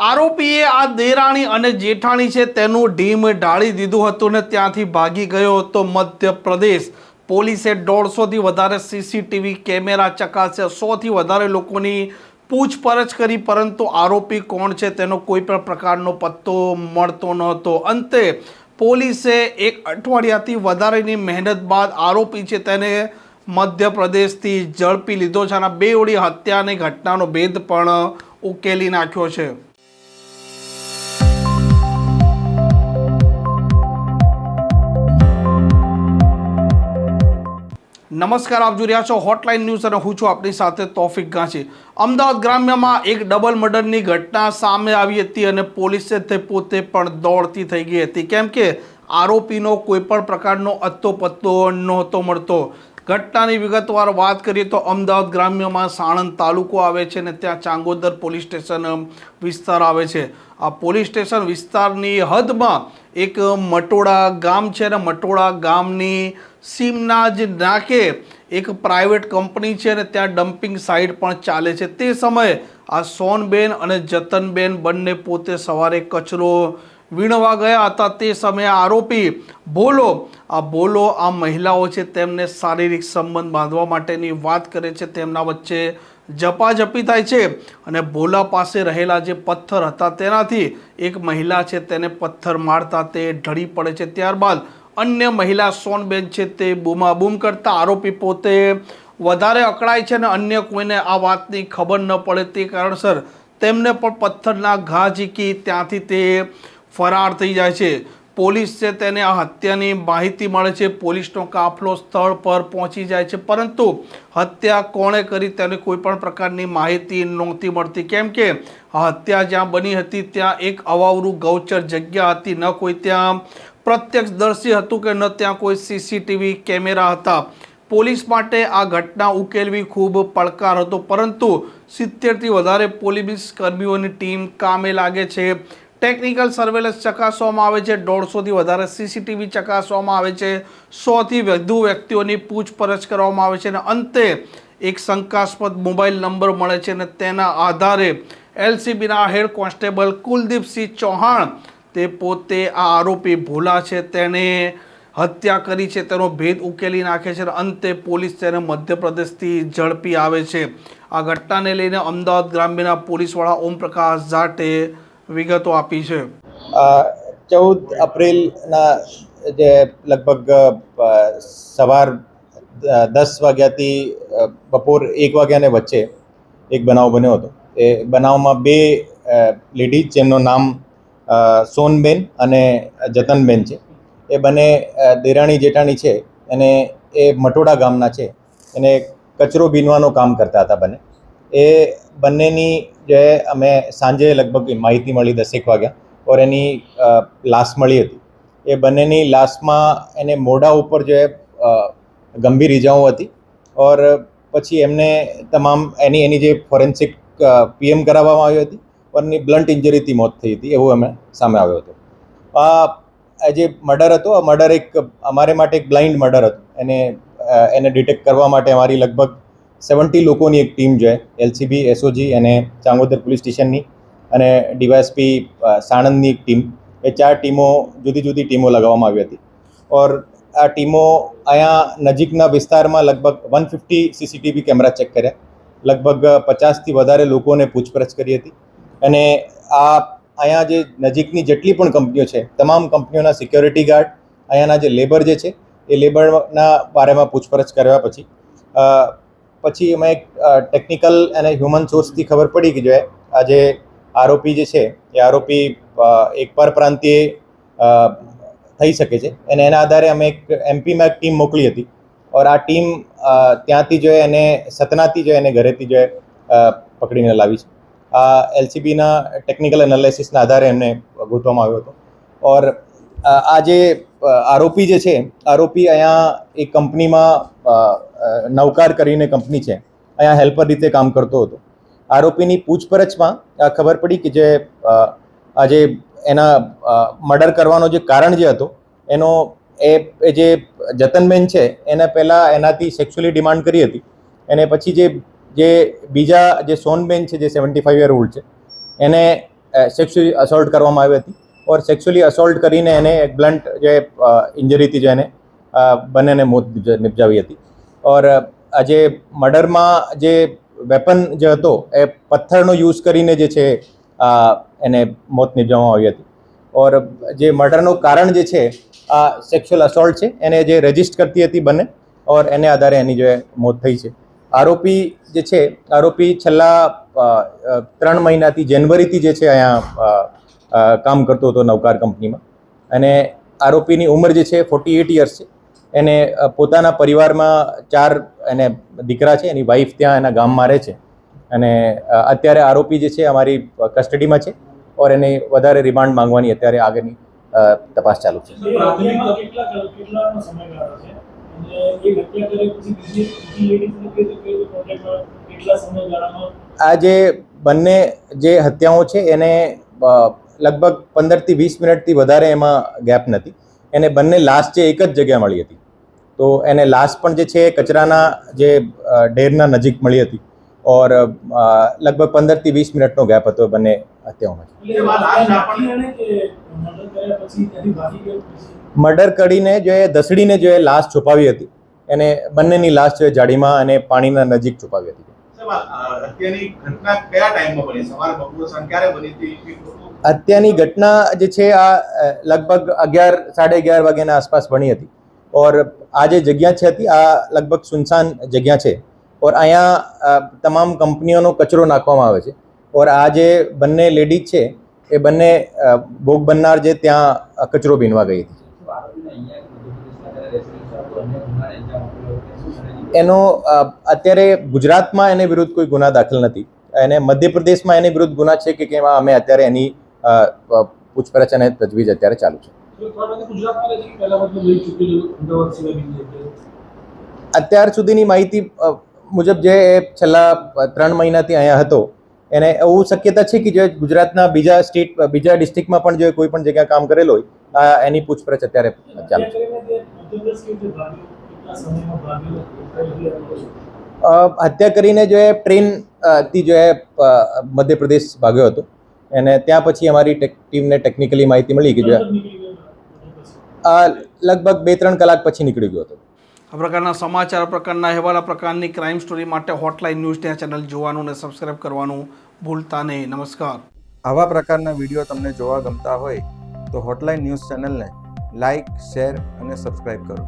આરોપીએ આ દેરાણી અને જેઠાણી છે તેનું ઢીમ ઢાળી દીધું હતું ને ત્યાંથી ભાગી ગયો હતો મધ્યપ્રદેશ. પોલીસે દોઢસોથી વધારે સીસીટીવી કેમેરા ચકાસ્યા. સોથી વધારે લોકોની પૂછપરછ કરી, પરંતુ આરોપી કોણ છે તેનો કોઈ પણ પ્રકારનો પત્તો મળતો ન હતો અંતે પોલીસે એક અઠવાડિયાથી વધારેની મહેનત બાદ આરોપી છે તેને મધ્યપ્રદેશથી ઝડપી લીધો છે અને બેવડી હત્યાની ઘટનાનો ભેદ પણ ઉકેલી નાખ્યો છે. નમસ્કાર, આપ જોઈ રહ્યા છો હોટલાઇન ન્યૂઝ અને હું છું આપની સાથે તોફિક ગાંચી. અમદાવાદ ગ્રામ્યમાં એક ડબલ મર્ડરની ઘટના સામે આવી હતી અને પોલીસે તે પોતે પણ દોડતી થઈ ગઈ હતી. કેમ કે આરોપીનો કોઈ પણ પ્રકારનો અત્તો પત્તો નહોતો મળતો. ઘટનાની વિગતવાર વાત કરીએ તો અમદાવાદ ગ્રામ્યમાં સાણંદ તાલુકો આવે છે અને ત્યાં ચાંગોદર પોલીસ સ્ટેશન વિસ્તાર આવે છે. આ પોલીસ સ્ટેશન વિસ્તારની હદમાં એક મટોડા ગામ છે અને મટોડા ગામની સીમના જ નાકે એક પ્રાઇવેટ કંપની છે અને ત્યાં ડમ્પિંગ સાઇટ પણ ચાલે છે. તે સમયે આ સોનબેન અને જતનબેન બંને પોતે સવારે કચરો વીણવા ગયા હતા. તે સમયે આરોપી બોલો આ બોલો આ મહિલાઓ છે તેમને શારીરિક સંબંધ બાંધવા માટેની વાત કરે છે. તેમના વચ્ચે જપાજપી થાય છે અને ભોલા પાસે રહેલા જે પથ્થર હતા તેનાથી એક મહિલા છે તેને પથ્થર મારતા તે ઢળી પડે છે. ત્યારબાદ અન્ય મહિલા સોનબેન છે તે બૂમાબૂમ કરતા આરોપી પોતે વધારે અકળાય છે અને અન્ય કોઈને આ વાતની ખબર ન પડે તે કારણસર તેમને પણ પથ્થરના ઘા ઝીકી ત્યાંથી તે ફરાર થઈ જાય છે. પોલીસ છે તેને આ હત્યાની માહિતી મળે છે. પોલીસનો કાફલો સ્થળ પર પહોંચી જાય છે. પરંતુ હત્યા કોણે કરી તેને કોઈ પણ પ્રકારની માહિતી નહોતી મળતી. કેમ કે આ હત્યા જ્યાં બની હતી ત્યાં એક અવાવરું ગૌચર જગ્યા હતી. ન કોઈ ત્યાં પ્રત્યક્ષદર્શી હતું કે ન ત્યાં કોઈ સીસીટીવી કેમેરા હતા. પોલીસ માટે આ ઘટના ઉકેલવી ખૂબ પડકાર હતો, પરંતુ સિત્તેરથી વધારે પોલીસ કર્મીઓની ટીમ કામે લાગે છે. ટેકનિકલ સર્વેલન્સ ચકાસવામાં આવે છે, દોઢસોથી વધારે સીસીટીવી ચકાસવામાં આવે છે, સોથી વધુ વ્યક્તિઓની પૂછપરછ કરવામાં આવે છે અને અંતે એક શંકાસ્પદ મોબાઈલ નંબર મળે છે અને તેના આધારે એલસીબીના હેડ કોન્સ્ટેબલ કુલદીપસિંહ ચૌહાણ તે પોતે આ આરોપી ભોલા છે, તેણે હત્યા કરી છે, તેનો ભેદ ઉકેલી નાખે છે અંતે પોલીસ તેને મધ્યપ્રદેશથી ઝડપી આવે છે. આ ઘટનાને લઈને અમદાવાદ ગ્રામ્યના પોલીસવાળા ઓમપ્રકાશ જાટે વિગતો આપી છે. ચૌદ એપ્રિલના જે લગભગ સવાર દસ વાગ્યાથી બપોર એક વાગ્યાને વચ્ચે એક બનાવ બન્યો હતો. એ બનાવમાં બે લેડીઝ જેમનું નામ સોનબેન અને જતનબેન છે. એ બંને દેરાણી જેઠાણી છે અને એ મટોડા ગામના છે. એને કચરો બીનવાનું કામ કરતા હતા બંને. એ બંનેની જે અમે સાંજે લગભગ માહિતી મળી દસેક વાગ્યા ઓર એની લાશ મળી હતી. એ બંનેની લાશમાં એને મોઢા ઉપર જે ગંભીર ઇજાઓ હતી ઓર પછી એમને તમામ એની એની જે ફોરેન્સિક પીએમ કરાવવામાં આવી હતી ઓર એની બ્લન્ટ ઇન્જરીથી મોત થઈ હતી, એવું અમે સામે આવ્યો હતો. આ આ જે મર્ડર હતો, આ મર્ડર એક, અમારે માટે એક બ્લાઇન્ડ મર્ડર હતું. એને એને ડિટેક્ટ કરવા માટે અમારી લગભગ સેવન્ટી લોકોની એક ટીમ છે એલસીબી એસઓજી અને ચાંગોદર પોલીસ સ્ટેશનની અને ડીવાયએસપી સાણંદની એક ટીમ એ ચાર ટીમો, જુદી જુદી ટીમો લગાવવામાં આવી હતી. ઓર આ ટીમો અહીંયા નજીકના વિસ્તારમાં લગભગ one fifty CCTV camera check કર્યા. લગભગ પચાસથી વધારે લોકોને પૂછપરછ કરી હતી. અને આ અહીંયા જે નજીકની જેટલી પણ કંપનીઓ છે, તમામ કંપનીઓના સિક્યોરિટી ગાર્ડ અહીંયાના જે લેબર જે છે, એ લેબરના બારેમાં પૂછપરછ કર્યા પછી પછી અમે એક ટેકનિકલ અને હ્યુમન સોર્સથી ખબર પડી કે જો આ જે આરોપી જે છે, એ આરોપી એક પરપ્રાંતીય થઈ શકે છે. અને એના આધારે અમે એક એમપીમાં એક ટીમ મોકલી હતી. ઓર આ ટીમ ત્યાંથી જો એને, સતનાથી જો એને ઘરેથી જો પકડીને લાવી છે. આ એલસીબીના ટેકનિકલ એનાલિસિસના આધારે એમને ગોતવામાં આવ્યો હતો. ઓર આ જે આરોપી જે છે, આરોપી અહીંયા એક કંપનીમાં નવકાર કરીને કંપની છે. અહીંયા હેલ્પર રીતે કામ કરતો હતો. આરોપીની પૂછપરછમાં ખબર પડી કે જે આ જે એના મર્ડર કરવાનો જે કારણ જે હતો, એનો, એ જે જતનબેન છે, એને પહેલાં એનાથી સેક્સ્યુઅલી ડિમાન્ડ કરી હતી. અને પછી જે જે બીજા જે સોનબેન છે, જે સેવન્ટી ફાઈવ યર ઓલ્ડ છે, એને સેક્સ્યુઅલી અસોલ્ટ કરવામાં આવી હતી ઓર સેક્સ્યુઅલી અસોલ્ટ કરીને એને એક બ્લન્ટ જે ઇન્જરીથી જે એને બંનેને મોત નિપજ- નિપજાવી હતી. ઓર જે મર્ડરમાં જે વેપન જે હતો, એ પથ્થરનો યુઝ કરીને જે છે એને મોત નિપજાવવામાં આવી હતી. ઓર જે મર્ડરનું કારણ જે છે, આ સેક્સ્યુઅલ અસોલ્ટ છે, એને જે રજિસ્ટ કરતી હતી બંને, ઓર એને આધારે એની જે મોત થઈ છે. આરોપી જે છે, આરોપી છેલ્લા ત્રણ મહિનાથી જાન્યુઆરીથી જે છે અહીંયા કામ કરતો હતો નવકાર કંપનીમાં. અને આરોપીની ઉંમર જે છે ફોર્ટી એટ યર્સ છે. એને પોતાના પરિવારમાં ચાર એને દીકરા છે, એની વાઈફ ત્યાં એના ગામમાં રહે છે. અને અત્યારે આરોપી જે છે, અમારી કસ્ટડીમાં છે ઓર એને વધારે રિમાન્ડ માંગવાની અત્યારે આગળની તપાસ ચાલુ છે? આ જે બંને જે હત્યાઓ છે, એને લગભગ પંદરથી વીસ મિનિટથી વધારે એમાં ગેપ નથી. એને બંને લાશ છે એક જ જગ્યાએ મળી હતી. તો એને લાશ પણ જે છે કચરાના જે ઢેરના નજીક મળી હતી. ઓર લગભગ લગભગ પંદરથી વીસ મિનિટનો ગેપ હતો બંને હત્યાઓમાં એટલે લાશ નાખી એને કે મર્ડર કરીને જો એ દસડીને જો એ લાશ છુપાવી હતી એને બંનેની લાશ છે જાડીમાં અને પાણીના નજીક છુપાવી હતી અત્યારની ઘટના કયા ટાઈમમાં બની સવારે બપોર સાંજ ક્યારે બની હતી? એ ખોટું? હત્યાની ઘટના જે છે આ લગભગ અગિયાર સાડા અગિયાર વાગ્યાના આસપાસ બની હતી ઓર આ જે જગ્યા છે હતી આ લગભગ સુનસાન જગ્યા છે ઓર અહીંયા તમામ કંપનીઓનો કચરો નાખવામાં આવે છે. ઓર આ જે બંને લેડીઝ છે, એ બંને ભોગ બનનાર જે ત્યાં કચરો બીનવા ગઈ હતી. એનો અત્યારે ગુજરાતમાં એને વિરુદ્ધ કોઈ ગુના દાખલ નથી. અને મધ્યપ્રદેશમાં એની વિરુદ્ધ ગુના છે કે કેમાં અમે અત્યારે એની પૂછપરછ અને તજવીજ અત્યારે ચાલુ છે. અત્યાર સુધીની માહિતી મુજબ જે છેલ્લા ત્રણ મહિનાથી અહીંયા હતો, એને એવું શક્યતા છે કે જે ગુજરાતના બીજા સ્ટેટ, બીજા ડિસ્ટ્રિક્ટમાં પણ જો કોઈ પણ જગ્યાએ કામ કરેલો હોય એની પૂછપરછ અત્યારે ચાલુ છે. હત્યા કરીને જો એ ટ્રેનથી જો એ મધ્યપ્રદેશ ભાગ્યો હતો અને ત્યાં પછી અમારી ટીમને ટેકનિકલી માહિતી મળી કે જો લગભગ બે ત્રણ કલાક પછી નીકળી ગયો હતો. આ પ્રકારના સમાચાર પ્રકારના અહેવાલ પ્રકારની ક્રાઇમ સ્ટોરી માટે હોટલાઇન ન્યૂઝ ચેનલ જોવાનું અને સબસ્ક્રાઇબ કરવાનું ભૂલતા નહીં. નમસ્કાર. આવા પ્રકારના વીડિયો તમને જોવા ગમતા હોય તો હોટલાઇન ન્યૂઝ ચેનલને લાઇક શેર અને સબસ્ક્રાઇબ કરો.